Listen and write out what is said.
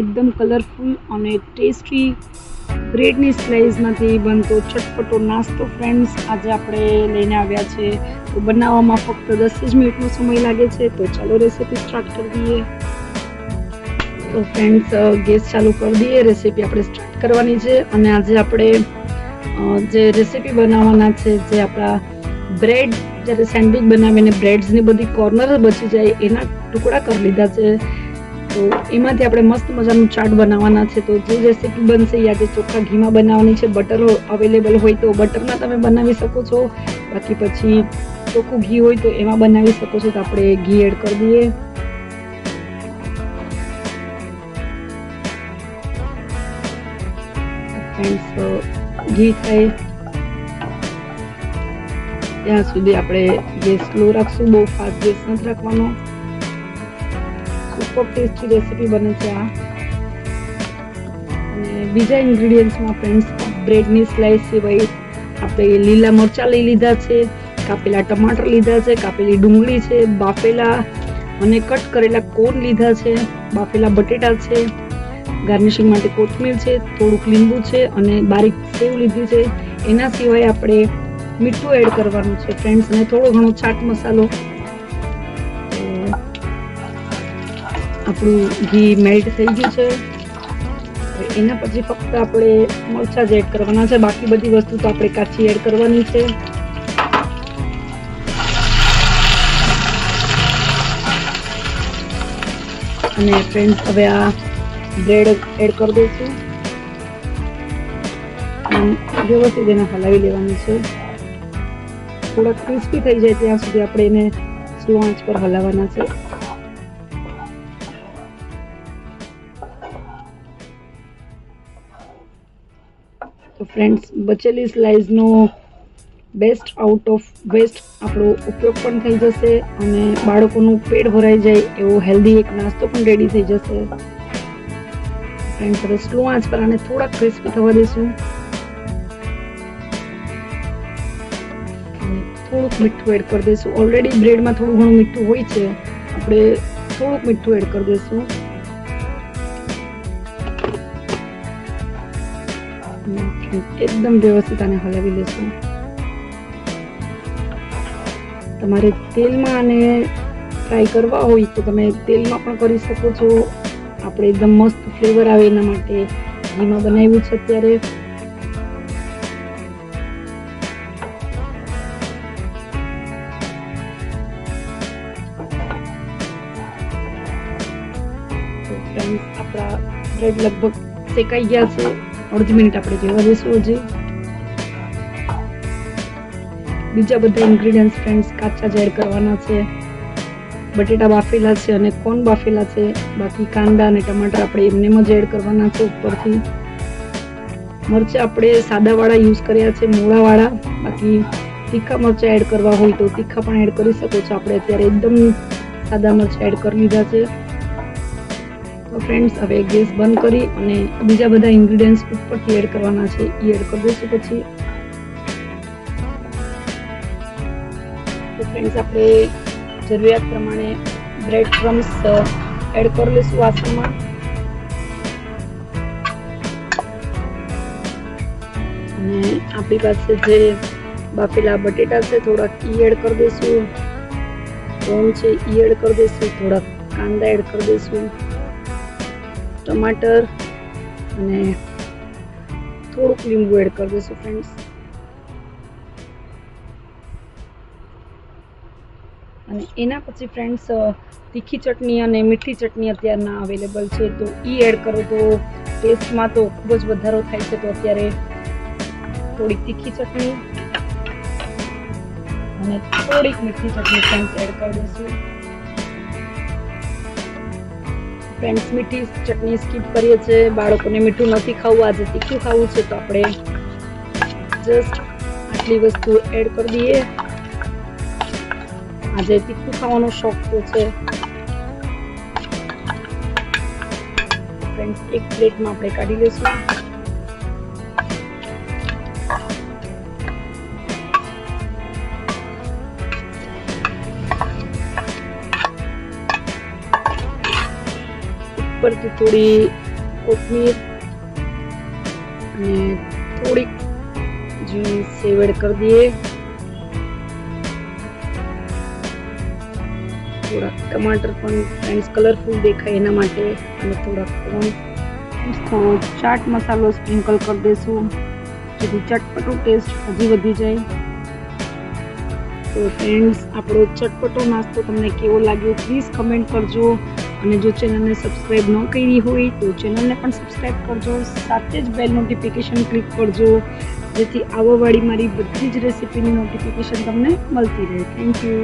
એકદમ કલરફુલ અને ટેસ્ટી બ્રેડની સ્લાઇસમાંથી બનતો ચટપટો નાસ્તો ફ્રેન્ડ્સ આજે આપણે લઈને આવ્યા છે. તો બનાવવામાં ફક્ત દસ જ મિનિટનો સમય લાગે છે, તો ચાલો રેસીપી સ્ટાર્ટ કરી દઈએ. તો ફ્રેન્ડ્સ ગેસ ચાલુ કરી દઈએ. રેસીપી આપણે સ્ટાર્ટ કરવાની છે અને આજે આપણે જે રેસીપી બનાવવાના છે, જે આપણા બ્રેડ જ્યારે સેન્ડવિચ બનાવીને બ્રેડ્સની બધી કોર્નર બચી જાય, એના ટુકડા કરી લીધા છે. તો એમાંથી આપણે મસ્ત મજાનું ચાટ બનાવવાના છે. તો જે રેસીપી બનશે એ આજે ચોખ્ખા ઘીમાં બનાવવાની છે. બટર અવેલેબલ હોય તો બટરમાં તમે બનાવી શકો છો. બાકી પછી ચોખ્ખું ઘી હોય તો એમાં બનાવી શકો છો. તો આપણે ઘી એડ કરી દઈએ. ફ્રેન્ડ્સ ઘી થાય. ત્યાં સુધી આપણે ગેસ સ્લો રાખશું. બહુ ફાસ્ટ ગેસ નથી રાખવાનો. સુપર ટેસ્ટી રેસીપી બને છે આ. અને બીજા ઇન્ગ્રીડિયન્ટ્સમાં ફ્રેન્ડ્સ, બ્રેડની સ્લાઇસ સિવાય આપણે લીલા મરચાં લઈ લીધા છે, કાપેલા ટમાટર લીધા છે, કાપેલી ડુંગળી છે, બાફેલા અને કટ કરેલા કોન લીધા છે, બાફેલા બટેટા છે, ગાર્નિશિંગ માટે કોથમીર છે, થોડુંક લીંબુ છે અને બારીક સેવ લીધી છે. એના સિવાય આપણે મીઠું એડ કરવાનું છે, ફ્રેન્ડ્સ અને થોડો ઘણો ચાટ મસાલો આપણું ઘી મેલ્ટ થઈ ગયું છે. એના પછી ફક્ત આપણે મરચાં જ એડ કરવાના છે. બાકી બધી વસ્તુ તો આપણે કાચી એડ કરવાની છે. અને ફ્રેન્ડ્સ હવે આ બ્રેડ એડ કરી દઈશું. વ્યવસ્થિત એને હલાવી લેવાનું છે. થોડા ક્રિસ્પી થઈ જાય ત્યાં સુધી આપણે એને સ્લો આંચ પર હલાવવાના છે. ફ્રેન્ડ્સ બચેલી સ્લાઇસનો બેસ્ટ આઉટ ઓફ વેસ્ટ આપણો ઉપયોગ પણ થઈ જશે અને બાળકોનું પેટ ભરાઈ જાય એવો હેલ્ધી એક નાસ્તો પણ રેડી થઈ જશે. ફ્રેન્ડ્સ હવે સ્લો આંચ પર આને થોડા ક્રિસ્પી થવા દઈશું થોડુંક મીઠું એડ કરી દઈશું ઓલરેડી બ્રેડમાં થોડું ઘણું મીઠું હોય છે. આપણે થોડુંક મીઠું એડ કરી દઈશું એકદમ વ્યવસ્થિત આને હલાવી લેશું. તમારે તેલમાં આને ફ્રાય કરવા હોય તો તમે તેલમાં પણ કરી શકો છો. આપણે એકદમ મસ્ત ફ્લેવર આવે એના માટે ઘીમાં બનાવ્યું છે અત્યારે. આપણા બ્રેડ લગભગ શેકાઈ ગયા છે. અડધી મિનિટ આપણે જેવા દઈશું હજી બીજા બધા ઇન્ગ્રેડિયન્ટ્સ ફ્રેન્ડ્સ કાચા જ એડ કરવાના છે. બટેટા બાફેલા છે અને કોન બાફેલા છે. બાકી કાંદા અને ટમાટર આપણે એમનેમ જ એડ કરવાના છે ઉપરથી. મરચાં આપણે સાદાવાળા યુઝ કર્યા છે, મોળાવાળા. બાકી તીખા મરચાં એડ કરવા હોય તો તીખા પણ એડ કરી શકો છો. આપણે અત્યારે એકદમ સાદા મરચાં એડ કરી લીધા છે. તો ફ્રેન્ડ્સ હવે ગેસ બંધ કરી અને બીજા બધા ઇન્ગ્રીડિયન્ટ્સ ઉપરથી એડ કરવાના છે. એ એડ કરી દઈશું પછી. તો ફ્રેન્ડ્સ આપણે જરૂરિયાત પ્રમાણે બ્રેડ ક્રમ્સ એડ કરી લઈશું વાસણમાં. અને આપણી પાસે જે બાફેલા બટેટા છે, થોડાક ઈ એડ કરી દઈશું. કોણ છે, ઈ એડ કરી દઈશું. થોડાક કાંદા એડ કરી દઈશું. ટમાટર અને થોડુંક લીંબુ એડ કરી દઈશું ફ્રેન્ડ્સ અને એના પછી ફ્રેન્ડ્સ તીખી ચટણી અને મીઠી ચટણી અત્યારના અવેલેબલ છે. તો એ એડ કરો તો ટેસ્ટમાં તો ખૂબ જ વધારો થાય છે. તો અત્યારે થોડીક તીખી ચટણી અને થોડીક મીઠી ચટણી ફ્રેન્ડ્સ એડ કરી દઈશું. ફ્રેન્ડ્સ મીઠી ચટણી સ્કીપ કરીએ છીએ. બાળકોને મીઠું નથી ખાવું. આજે તીખું ખાવું છે તો આપણે જસ્ટ આટલી વસ્તુ એડ કરી દઈએ. આજે તીખું ખાવાનો શોખ તો છે. ફ્રેન્ડ્સ એક પ્લેટમાં આપણે કાઢી લઈશું ઉપરથી થોડી કોથમીર અને થોડીક ઝીણી સેવડ કરી દઈએ. થોડાક ટમાટર પણ ફ્રેન્ડ્સ કલરફુલ દેખાય એના માટે અને થોડાક કોર્ન ચાટ મસાલો સ્પ્રિંકલ કરી દઈશું. જેથી ચટપટો ટેસ્ટ હજી વધી જાય. તો ફ્રેન્ડ્સ આપણો ચટપટો નાસ્તો તમને કેવો લાગ્યો? પ્લીઝ કમેન્ટ કરજો. અને જો ચેનલને સબસ્ક્રાઈબ ન કરી હોય તો ચેનલને પણ સબસ્ક્રાઈબ કરજો, સાથે જ બેલ નોટિફિકેશન ક્લિક કરજો, જેથી આવવાવાળી મારી બધી જ રેસિપીની નોટિફિકેશન તમને મળતી રહે. Thank you